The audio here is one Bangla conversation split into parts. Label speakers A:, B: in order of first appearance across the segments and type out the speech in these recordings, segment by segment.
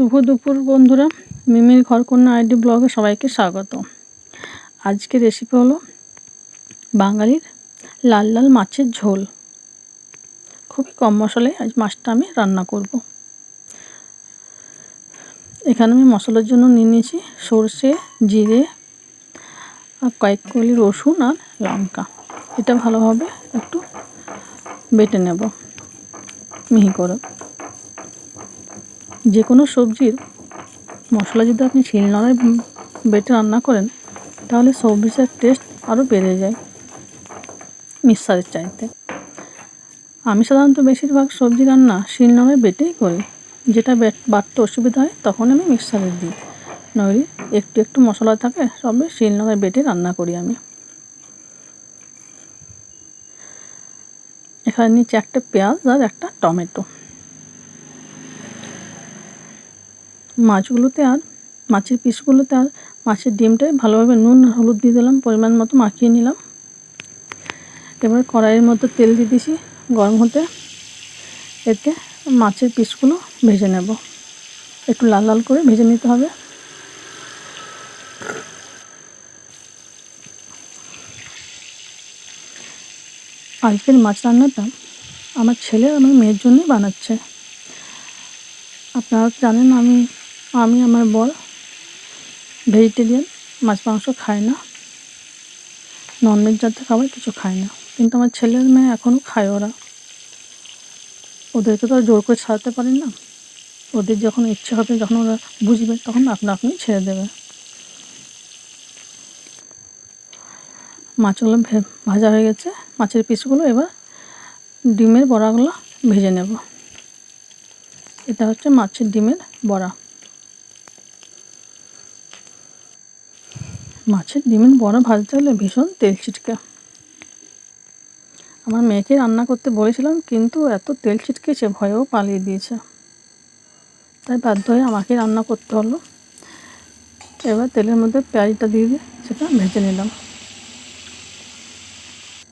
A: শুভ দুপুর বন্ধুরা। মিমির ঘরকন্যা আইডি ব্লগে সবাইকে স্বাগত। আজকে রেসিপি হলো বাঙালির লাল লাল মাছের ঝোল। খুবই কম মশলায় আজ মাছটা আমি রান্না করব। এখানে আমি মশলার জন্য নিয়ে নিয়েছি সর্ষে, জিরে আর কয়েক কলি রসুন আর লঙ্কা। এটা ভালোভাবে একটু বেটে নেব। মিহি করে। যে কোনো সবজির মশলা যদি আপনি শিলনোড়ায় বেটে রান্না করেন, তাহলে সবজিটার টেস্ট আরও বেড়ে যায় মিক্সারের চাইতে। আমি সাধারণত বেশিরভাগ সবজি রান্না শিলনোড়ায় বেটেই করি। যেটা বাটতে অসুবিধা হয়, তখন আমি মিক্সারে দিই। নইলে একটু একটু মশলা থাকে, সবে শিলনোড়ায় বেটে রান্না করি আমি। এখানে নিচে একটা পেঁয়াজ আর একটা টমেটো। মাছগুলোতে আর, মাছের পিসগুলোতে আর, মাছের ডিমটাই ভালোভাবে নুন, হলুদ দিয়ে দিলাম, পরিমাণ মতো মাখিয়ে নিলাম। এবার কড়াইয়ের মধ্যে তেল দিয়ে দিয়েছি গরম হতে। এতে মাছের পিসগুলো ভেজে নেব। একটু লাল লাল করে ভেজে নিতে হবে। আজকের মাছ রান্নাটা আমার ছেলে আমার মেয়ের জন্যই বানাচ্ছে। আপনারা জানেন আমি আমি আমার বর ভেজিটেরিয়ান, মাছ, মাংস খায় না। ননভেজ জাতীয় খাবার কিছু খায় না। কিন্তু আমার ছেলের মেয়ে এখনও খায় ওরা। ওদেরকে তো আর জোর করে ছাড়াতে পারেন না। ওদের যখন ইচ্ছে হবে, যখন ওরা বুঝবে, তখন আপনা আপনি ছেড়ে দেবে। মাছগুলো ভাজা হয়ে গেছে। মাছের পিসগুলো এবার ডিমের বড়াগুলো ভেজে নেব। এটা হচ্ছে মাছের ডিমের বড়া। মাছের ডিমের বড়া ভাজতে হলে ভীষণ তেল ছিটকে। আমার মেয়েকে রান্না করতে বলেছিলাম, কিন্তু এত তেল ছিটকেছে ভয়েও পালিয়ে দিয়েছে। তাই বাধ্য হয়ে আমাকে রান্না করতে হলো। এবার তেলের মধ্যে পেঁয়াজটা দিয়ে দিয়ে সেটা ভেজে নিলাম।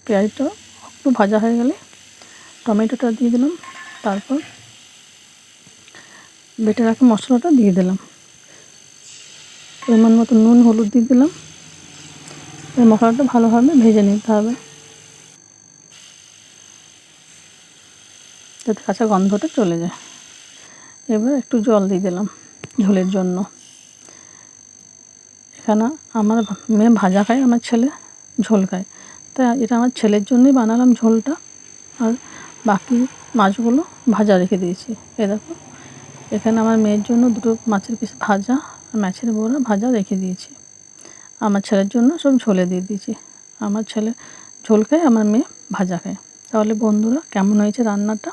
A: পেঁয়াজটা একটু ভাজা হয়ে গেলে টমেটোটা দিয়ে দিলাম, তারপর বেটে রাখা মশলাটা দিয়ে দিলাম। পরিমাণ মতো নুন, হলুদ দিয়ে দিলাম। এই মশলাটা ভালোভাবে ভেজে নিতে হবে। যাতে কাঁচা গন্ধটা চলে যায়। এবার একটু জল দিয়ে দিলাম ঝোলের জন্য। এখানে আমার মেয়ে ভাজা খায়, আমার ছেলে ঝোল খায়। তাই এটা আমার ছেলের জন্যই বানালাম ঝোলটা। আর বাকি মাছগুলো ভাজা রেখে দিয়েছি। এ দেখো, এখানে আমার মেয়ের জন্য দুটো মাছের পিস ভাজা আর মাছের বড়া ভাজা রেখে দিয়েছি। আমার ছেলের জন্য সব ঝোলে দিয়ে দিয়েছি। আমার ছেলে ঝোল খায়, আমার মেয়ে ভাজা খায়। তাহলে বন্ধুরা, কেমন হয়েছে রান্নাটা?